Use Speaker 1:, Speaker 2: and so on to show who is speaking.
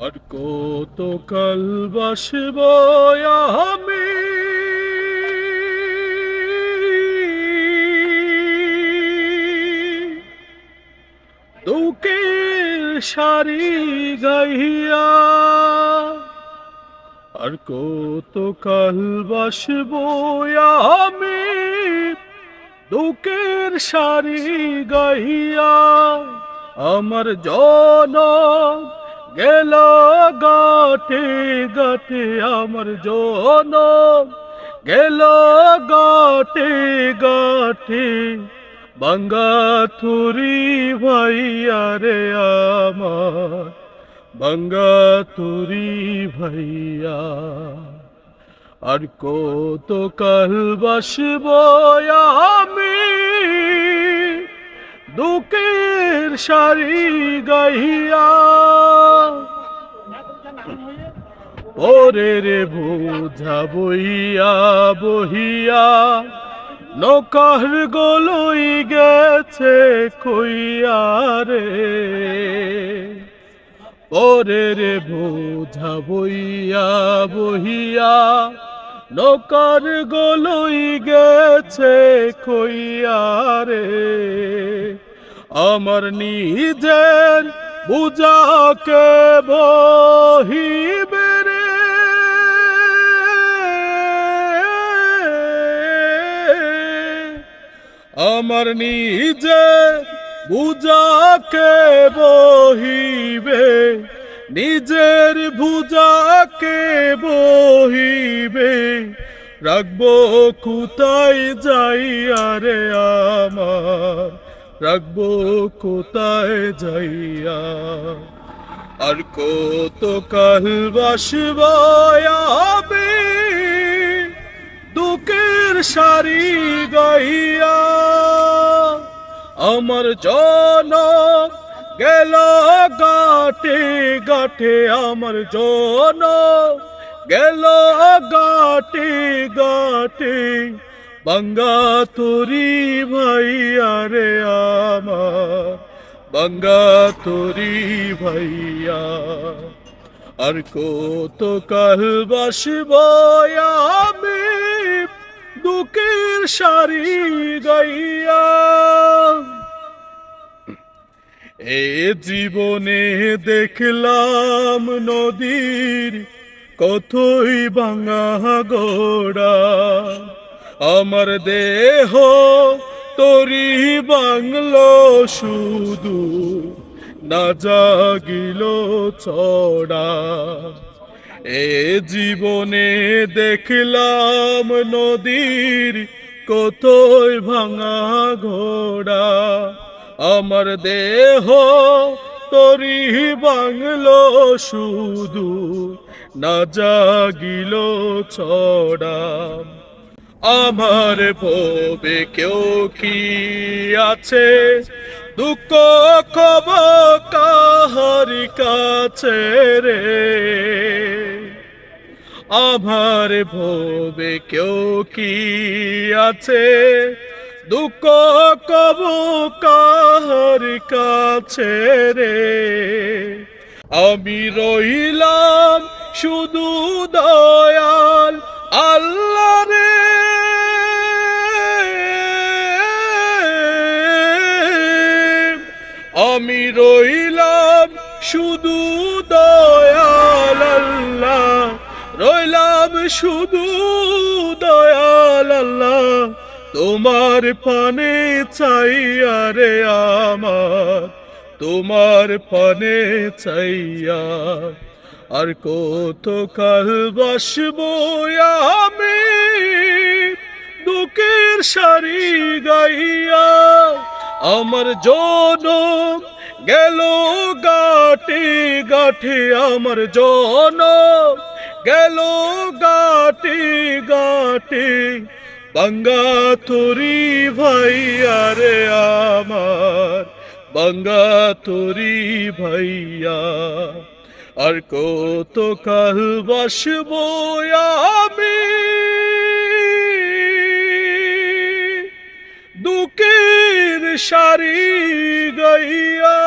Speaker 1: আর কত কাল বাসব আমি? দুঃখের সারি গাইয়া আর কত কাল বাসব আমি? দুঃখের সারি গাইয়া আমার জন গেল গাটে গাটে আমার জন গেল গাটে গাটে বাঙ্গা তুরি ভাইয়া রে আমার। বাঙ্গা তুরি ভাইয়া, আর কত কাল বাসব আমি? দুঃখের সারি গাইয়া পরে রে বোঝা বইয়া বহিয়া, নৌকার গলই গেছে কইয়া রে। পরে রে বোঝা বইয়া বহিয়া, নৌকার গলই গেছে কইয়া রে। আমার নিজের বুঝাকে বহিবে আমার নিজে বুঝাকে বহিবে, নিজের বুঝাকে বহিবে। রাখব কোথায় যাইয়া রে আমার, রাখব কোথায় যাইয়া আর। কত কাল বাসব আমি, দুঃখের সারি গাইয়া আমার জন গেল গাটে গাটে আমার জন গেল গাটে গাটে। বাঙ্গা তোরি ভাইয়া রে আমার, বাঙ্গা তোরি ভাইয়া। আর কত কাল বাসব আমি দুঃখের সারি গাইয়া। এ জীবনে দেখলাম নদীর কতই ভাঙা গোড়া। আমার দেহ তরি বাংলো শুধু না জাগিল ছড়া এ জীবনে দেখলাম নদীর কতই ভাঙা ঘোড়া আমার দেহ, তরি বাংলো শুধু না জাগিল ছড়া। আমার ভবে কেউ কি আছে? দুঃখ কব কাহার কাছে রে? আমার ভবে কেউ কি আছে? দুঃখ কব কাহার কাছে রে? আমি রইলাম শুধু দয়াল আল্লাহ রে। আমি রইলাম শুধু দয়াল আল্লাহ। রইলাম শুধু দয়াল আল্লাহ। তোমার পানে চাইয়া রে আমার, তোমার পানে চাইয়া আর। কত কাল বাসবো আমি দুঃখের সারি গাইয়া, আমার জনম গেল গাটি গাঠি আমার জনম গেল গাটে গাটে। বাঙ্গা তোরি ভাইয়া রে আমার, বাঙ্গা তোরি ভাইয়া। আর কত কাল বাসবো আমি? দুঃখের সারি গাইয়া